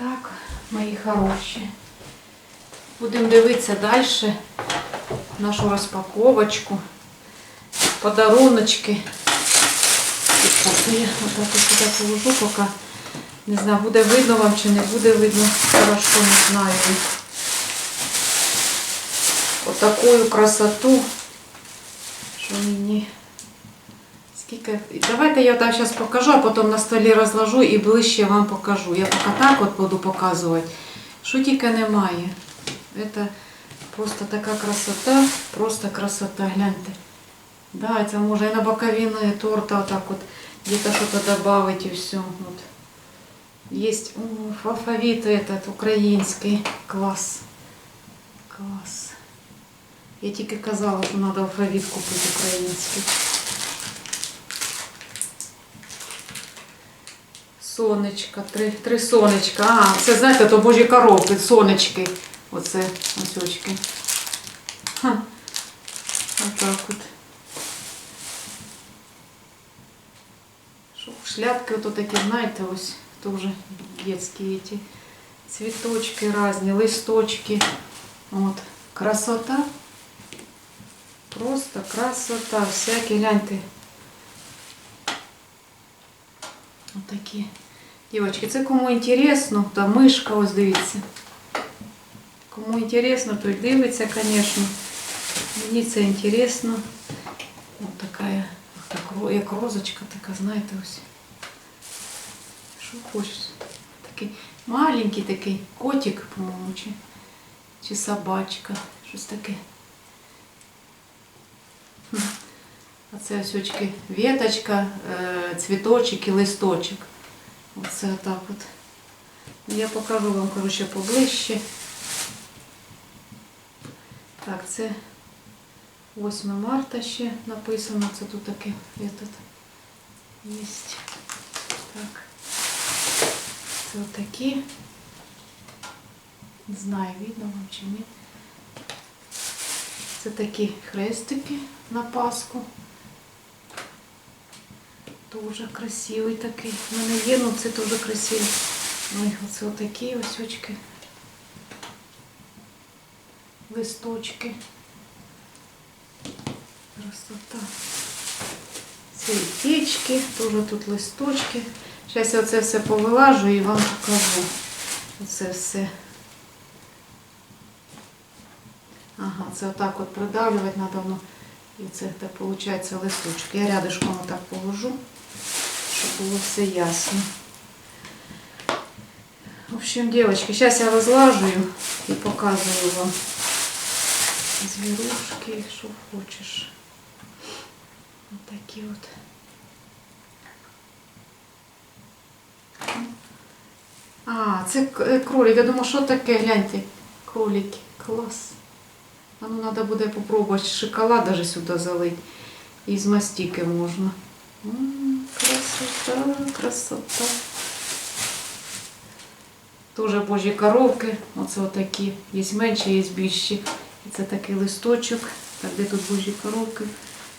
Так, мої хороші. Будемо дивитися далі нашу розпаковочку, подаруночки. Я отак сюди положу, поки не знаю, буде видно вам чи не буде видно. Хорошо, не знаю. Отакую красоту, що мені. Скільки... Давайте я так зараз покажу, а потім на столі розложу і ближче вам покажу. Я поки так от буду показувати. Що тільки немає. Це просто така красота, просто красота, гляньте. Да, це може і на боковины торта отак от где-то что-то добавить и все. Вот. Есть о, алфавит этот український. Клас. Клас. Я тільки казала, що треба алфавит купити український. Сонечка, три, три сонечка. А, це знаєте, то божі коровки, сонечки. Оце осьочки. Ха. Отак от. Що, Шляпки ото такі, знаєте, ось теж детські ці цвіточки різні, листочки. От. Красота. Просто красота. Всякі, гляньте. Отакі. Дівчатки, це кому інтересно, та мишка, ось дивіться. Кому інтересно, той дивиться, звісно. Мені це інтересно. Ось така, так, ро- як розочка така, знаєте, ось. Що хочеш. Такий маленький такий котик, по-моєму, чи, чи собачка. Щось таке. Хм. А це ось очки веточка, е, цвіточок і листочок. Оце так от. Я покажу вам, коротше, поближче. Так, це 8 марта ще написано. Це тут таке этот є. Так. Це отакі. Не знаю, видно вам чи ні. Це такі хрестики на Пасху. Дуже красивий такий. У мене є, ну це дуже красивий. Ой, оце отакі ось очки. Листочки. Красота. Це печки, теж тут листочки. Зараз я це все повилажу і вам покажу. Оце все. Ага, це отак от придавлювати треба. І це так виходить листочки. Я рядышком отак положу, щоб було все ясно. В общем, девочки, сейчас я разлаживаю и показываю вам зверушки, что хочешь. Вот такие вот. А, це кролик. Я думаю, що таке, гляньте. Кролики. Клас. А ну треба буде попробувати шоколад даже сюди залить. І з мастики можна. Красота, красота. Тоже божі коровки. Оце отакі. Є менші, є більші. І це такий листочок. Так, де тут божі коровки?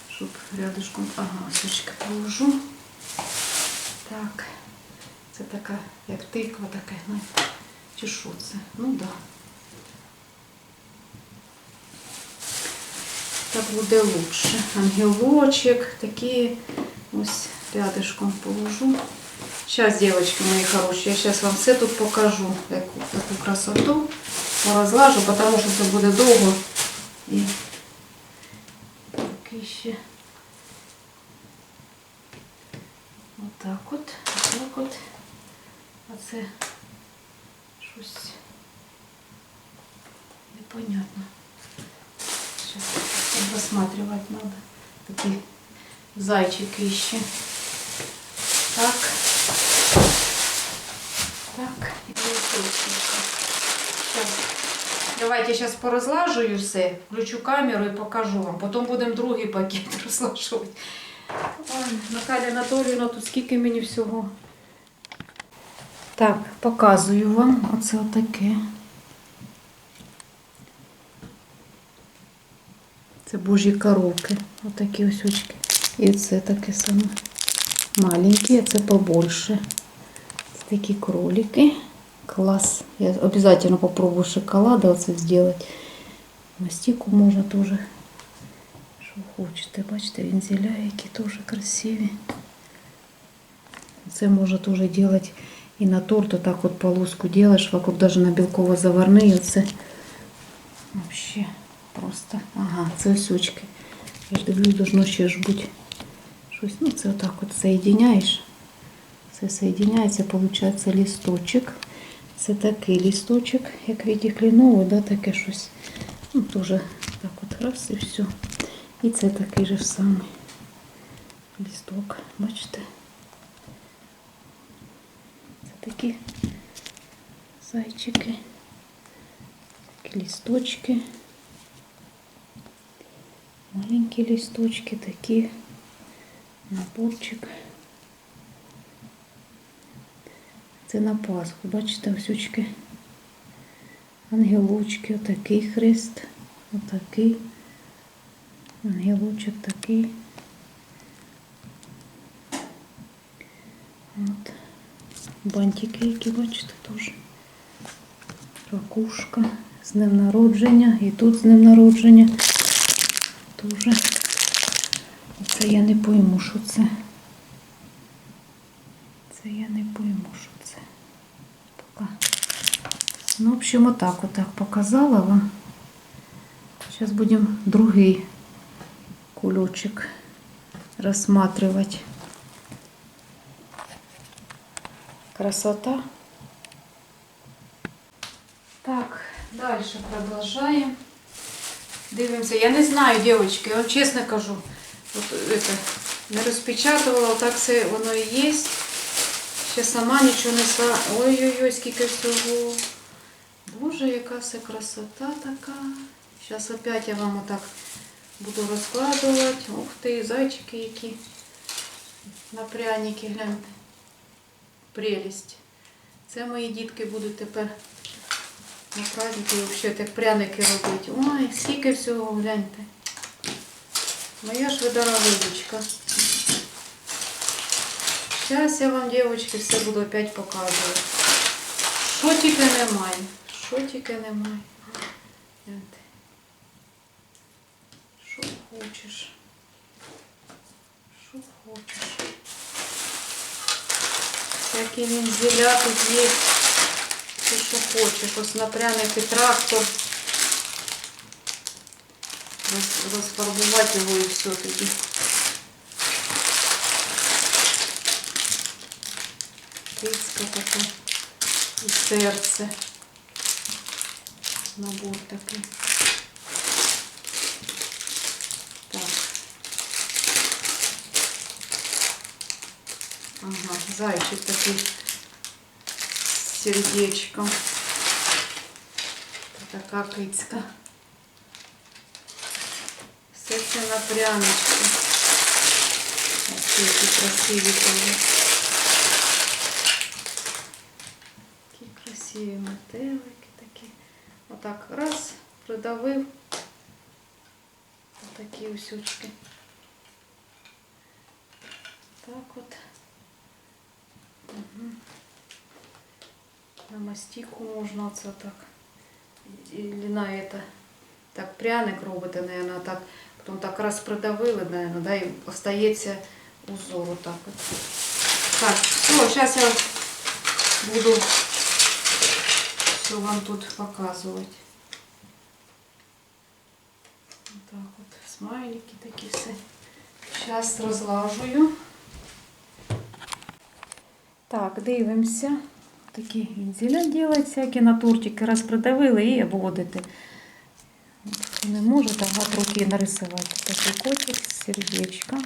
Щоб рядышком. Ага, сучки положу. Так. Це така, як тиква така. Чи що це? Ну так. Да. Так буде лучше. Ангелочек, такі ось рядышком положу. Сейчас, девочки мои хорошие, я сейчас вам все тут покажу, яку таку красоту поразлажу, потому що це буде довго. І такий ще. Отак от, отак от. А це щось непонятно. Сейчас рассматривать надо. Такие зайчики еще. Так. Так. І листочки. Давайте сейчас поразлажую все, включу камеру і покажу вам. Потім будемо другий пакет розлажувати. Ой, Наталя Анатоліївна, тут скільки мені всього. Так, показую вам. Оце отаке. Це божі коровки. Отакі ось очки. І це таке саме маленькі, а це побольше. Це такі кролики. Класс. Я обязательно попробую шоколада оце сделать. Мастику можна теж. Що хочете. Бачите, вензеля, які теж красиві. Це можна теж делать і на торт, отак от полоску делаешь, вокруг даже на білково-заварний. Оце вообще Просто. Ага, це ось. Я ж дивлюсь, должно ще ж бути щось. Ну, це отак от соєдиняєш. Це соєдиняється, виходить лісточок. Це такий лісточок, як виді да, таке щось. Ну, теж так от раз і все. І це такий же самий лісток. Бачите? Це такі зайчики, такі лісточки. Маленькі лісточки, такі наборчик. Це на Пасху, бачите, осючки. Ангелочки, отакий хрест, отакий. Ангелочок такий. От. Бантики, які бачите, теж. Ракушка з днем народження. І тут з днем народження. Тоже. Це я не пойму, що це. Це я не пойму, що це. Пока. Ну, в общем, отак отак показала вам. Сейчас будем другий кулечек рассматривать. Красота. Так, дальше продолжаем. Дивимося. Я не знаю, дівчатки, я вам чесно кажу. От, это, не розпечатувала, так все воно і є. Ще сама нічого не са. Ой-ой-ой, скільки всього. Боже, яка все красота така. Зараз опять я вам отак буду розкладувати. Ух ти, зайчики які. На пряники, гляньте. Прелість. Це мої дітки будуть тепер на праздники взагалі так пряники робити. Ой, скільки всього, гляньте. Моя ж ви дорогулечка. Зараз я вам, дівчатки, все буду опять показувати. Що тільки немає. Що тільки немає. Гляньте. Що хочеш. Що хочеш. Всякі вензеля тут є. Все, що хочеш. Ось на пряники трактор. Роз- Розфарбувати його і все тоді. Кицька така. І серце. Набор такий. Так. Ага, зайчик такий сердечком. Це така кицька. Все це на пряничку. Ось які красиві теж. Такі красиві метелики такі. Отак раз, придавив. Отакі усючки. Так от. Угу. На мастику можна оце так. Или на это. Так пряник робите, наверное, так. Потім так раз придавили, наверное, да, і остається узор отак от. Так, все, зараз я буду все вам тут показувати. Так от, смайлики такі все. Зараз розлажую. Так, дивимося. Такі вензеля делать всякі на тортики. Раз придавили і обводити. Не може так от руки нарисувати. Такий котик, сердечко.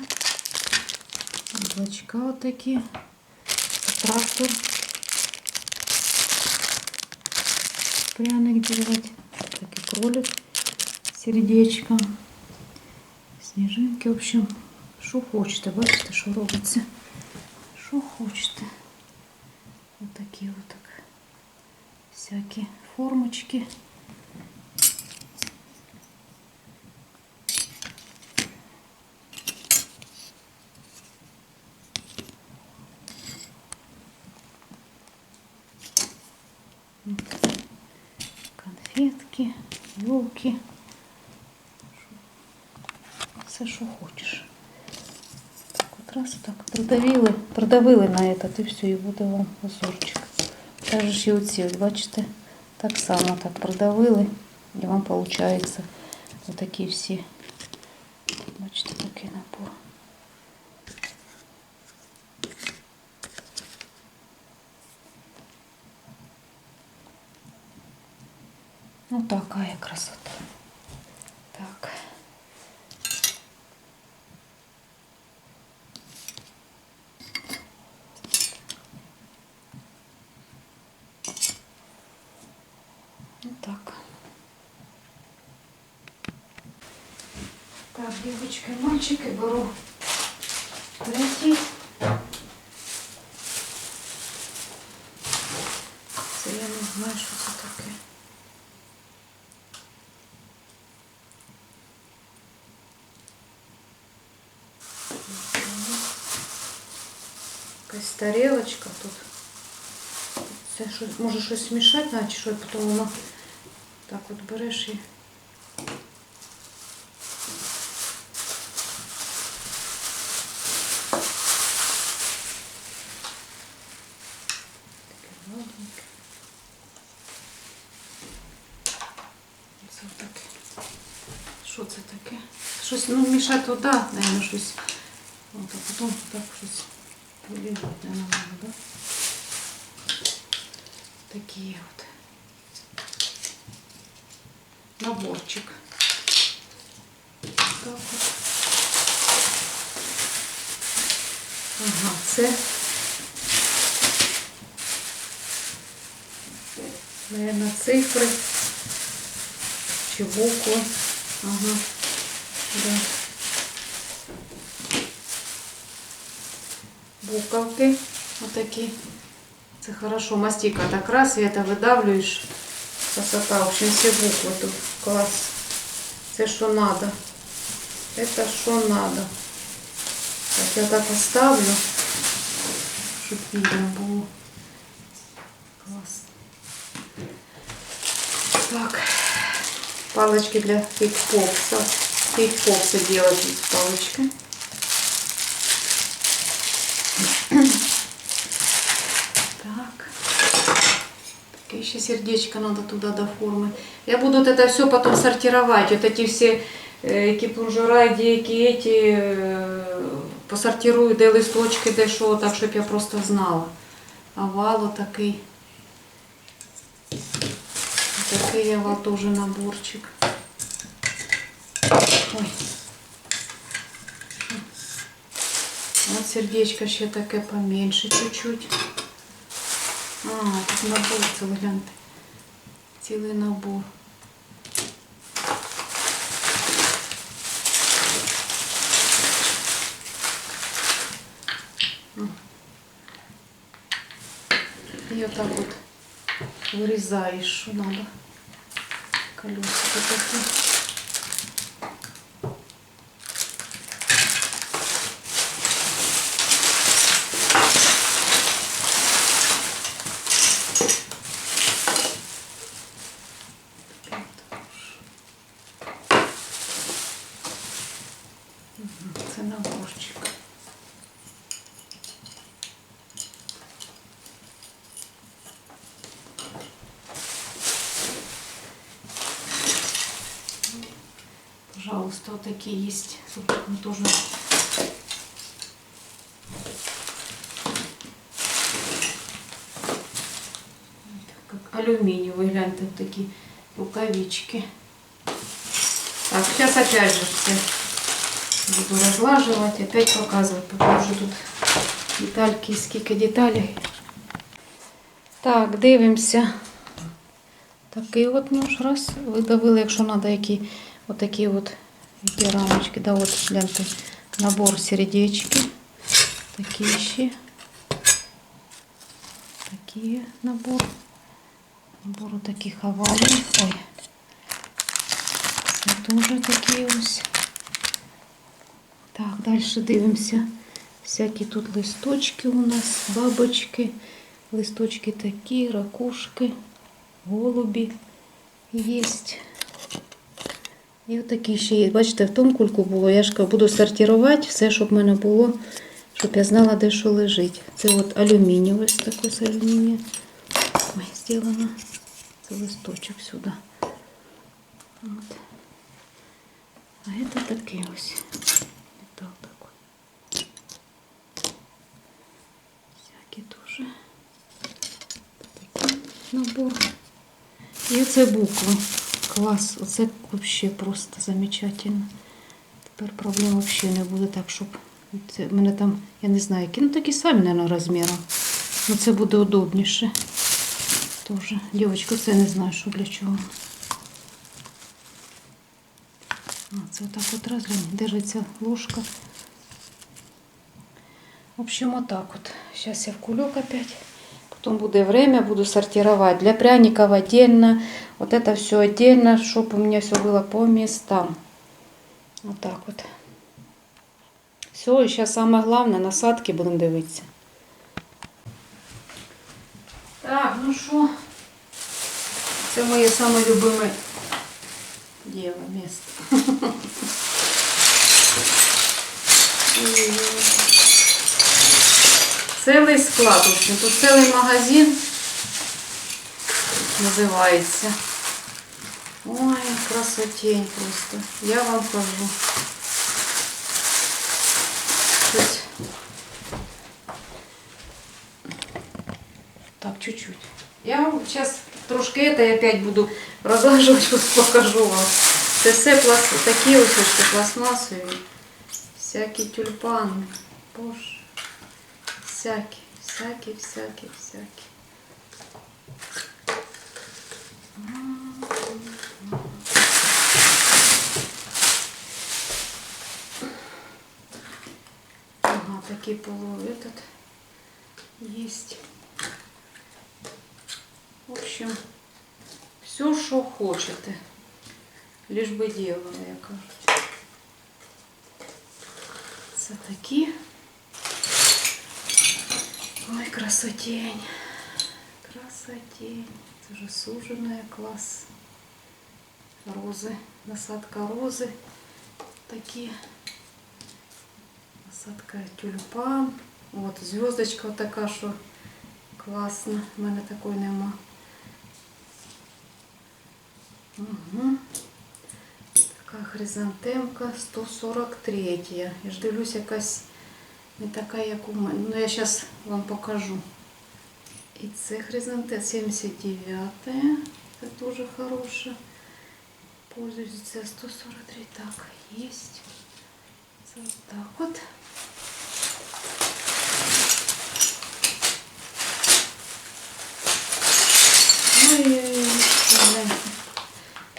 Облачка отакі. Трактор. Пряник делать. Такий кролик. Сердечко. Сніжинки, в общем, що хочете, бачите, що робиться. Що хочете. Вот такие вот так всякие формочки. Конфетки, елки. Все, що хочеш Так, от раз так придавили, придавили на этот і все, і буде вам узорчик. Так же ж і оці, от бачите, так само так придавили, і вам виходить отакі всі. Так, девочка и мальчики, беру третій. Це я не знаю, що це таке. Якась тарелочка тут. Це що, може щось смішати, наче що, і потім воно так от береш і. Це таке. Що це таке? Щось, ну, мішати туди, наверное, щось. От, а потім так щось надо, да? Такі от. Наборчик. Так от. Ага, це. Наверное, цифри чи букви. Ага. Да. Буковки отакі. Це хорошо. Мастика так раз, и это выдавливаешь. Красота. В общем, все буквы тут. Класс. Це що надо. Это що надо. Так, я так оставлю, щоб видно було. Класс. Так. Палочки для фейк-попса. Фейк-попсы делать из палочки. Так. Так, еще сердечко надо туда до формы. Я буду вот это все потом сортировать. Вот эти все э, кіпунжура, деякі эти э, посортирую, де листочки, де що, так, щоб я просто знала. Овало такий. Такий овал тоже наборчик. Ой. Вот сердечко ще таке поменше чуть-чуть. А, тут набор цілий, гляньте. Цілий набор. М. І отак от Вирізаєш, що надо. Колесики такі. Пожалуйста, вот такие есть. Тут мы тоже как алюминиевые, гляньте, вот такие рукавички. Так, сейчас опять же все буду разлаживать, опять показывать, потому что тут детальки, скільки деталей. Так, дивимося. Такий от нож раз видавили, якщо треба, які отакі от які рамочки. Да, от гляньте, набор сердечки. Такі ще. Такі набор. Набор таких овалів. Ой. Це теж такі ось. Так, далі дивимося. Всякі тут листочки у нас, бабочки. Листочки такі, ракушки. голубі є. І отакі ще є. Бачите, в тому кульку було. Я ж буду сортувати все, щоб в мене було, щоб я знала, де що лежить. Це от алюміній, ось такий з алюмінія. Ой, зроблено. Це листочок сюди. От. А это такий ось метал такой. Всякий дуже. Такий набор. І оце букви. Клас. Оце взагалі просто замечательно. Тепер проблем взагалі не буде так, щоб це, мене там, я не знаю, які, ну такі самі, мабуть, розміри. Ну це буде удобніше. Тоже. Дівчатка, це не знаю, що для чого. А, це отак от разом держиться ложка. В общем, вот так вот. Сейчас я в кулек опять. Потом буде время, буду сортировать. Для пряников отдельно. Вот это все отдельно, чтобы у меня все было по местам. Вот так вот. Все, и сейчас самое главное, насадки будем дивитися. Так, ну що? Це моє саме любиме діло, місце. Цілий склад, в общем, тут цілий магазин називається. Ой, красотень просто. Я вам кажу. Так, чуть-чуть. Я вам сейчас трошки это опять буду розлажувати, покажу вам. Це все пласт... такі ось пластмасові. Всякі тюльпани. Боже. Всякі, всякі, всякі, всякі. Ага, такий полу этот есть. В общем, все, що хочете. Лиш би ділали, як кажуть. Це такі. Ой, красотень. Красотень. Это же суженая класс. Розы. Насадка розы. Такие. Насадка тюльпан. Вот звездочка вот така, що класна. У мене такої нема. Угу. Така хризантемка 143. Я ж дивлюсь, якась не така, як у мене. Ну, я зараз вам покажу. І це хризантем 79. Це дуже хороше. Пользується 143. Так, є. Це так от. Ой-ой-ой, гляньте.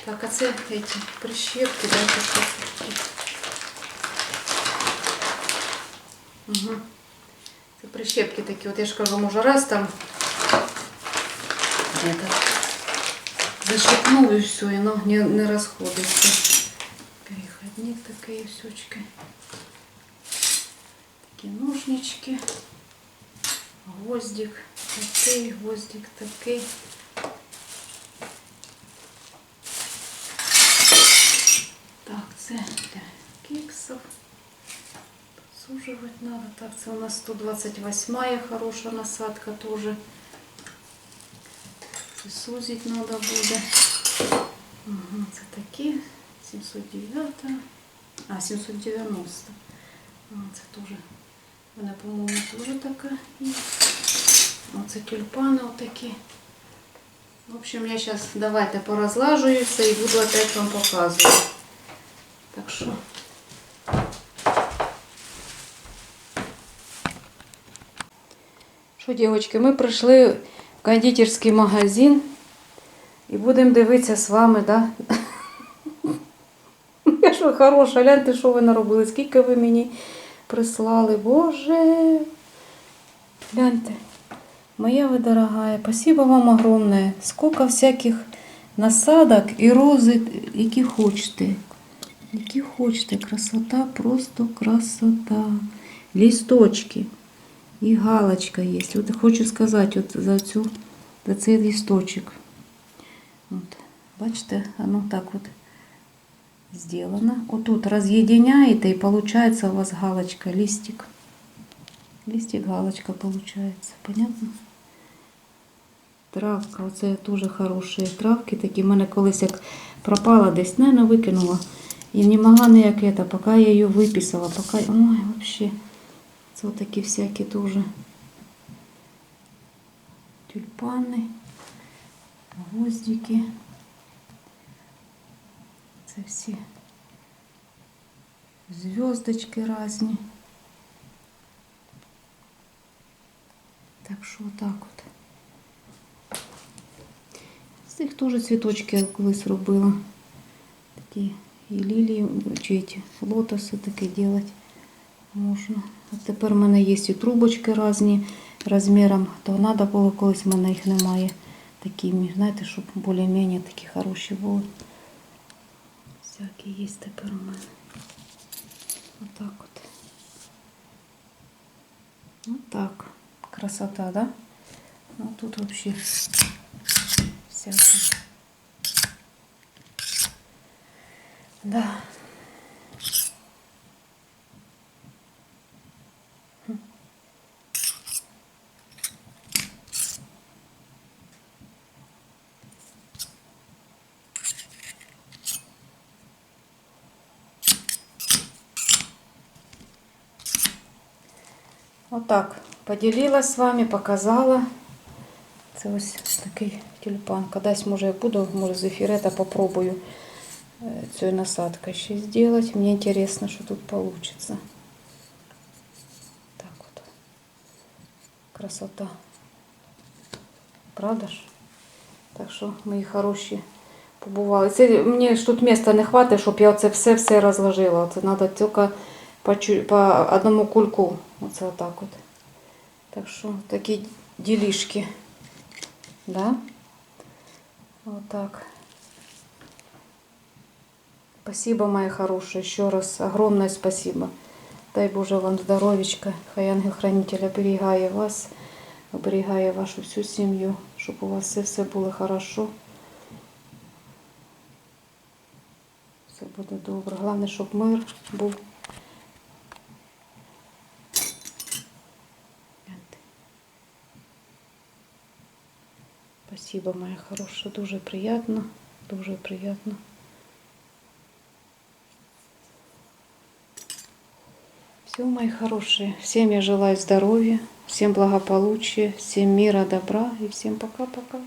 Так, а це эти прищепки, да, прищепки. Угу. Це прищепки такі. От я ж кажу, може раз там это, защипнув і все, і воно не, не розходиться. Переходник такий всючки. Такі ножнички. Гвоздик такий, гвоздик такий. Суживать надо. Так, це у нас 128 хороша насадка тоже. Це сузить надо буде. Ага, це такі. 709. А, 790. А, це теж. У мене, по-моєму, теж така є. Оце тюльпани отакі. В общем, я зараз давайте порозлажую все і буду опять вам показувати. Так що. Що, дівчатки, ми прийшли в кондитерський магазин і будемо дивитися з вами, да? Я що хороша, гляньте, що ви наробили, скільки ви мені прислали. Боже. Гляньте. Моя вы дорогая, спасибо вам огромное. Сколько всяких насадок і рози, які хочете. Які хочете. Красота, просто красота. Листочки. І галочка є. От хочу сказати от за, цю, за цей листочок. От, бачите, оно так от сделано. Отут разъединяете и получается у вас галочка, листик. Листик, галочка получается. Понятно? Травка, оце дуже хороші травки. Такі в мене колись як пропала десь, наверное, викинула. І не могла ніяк это, поки я її виписала, поки... Ой, вообще. Це такі всякі дуже тюльпани, гвоздики. Це всі зв'язочки різні. Так що отак от. З цих теж цвіточки я колись робила. Такі і лілії, чи ті лотоси таке делать Можна. А тепер в мене є і трубочки різні розміром, то треба було колись в мене їх немає. Такі, знаєте, щоб більш-менш такі хороші були. Всякі є тепер у мене. Отак от. Отак. Красота, да? Ну тут вообще всякое. Да. Отак. Поділилась з вами, показала. Це ось такий тюльпан. Кадась, може, я буду, може, з ефірета попробую е, цю насадку ще зробити. Мені цікаво, що тут вийде. Так от. Красота. Правда ж? Так що, мої хороші, побували. Це мені ж тут місця не хватить, щоб я це все-все розложила. Це треба тільки по, по одному кульку. Оце отак от. Так що такі ділішки. Да? Вот так. Спасибо, мои хорошие. Еще раз огромное спасибо. Дай Боже вам здоровечка. Хай ангел-хранитель оберігає вас, оберігає вашу всю сім'ю, щоб у вас все, було хорошо. Все буде добре. Головне, щоб мир був. Спасибо, моя хорошая. Дуже приятно. Дуже приятно. Все, мои хорошие. Всем я желаю здоровья, всем благополучия, всем мира, добра и всем пока-пока.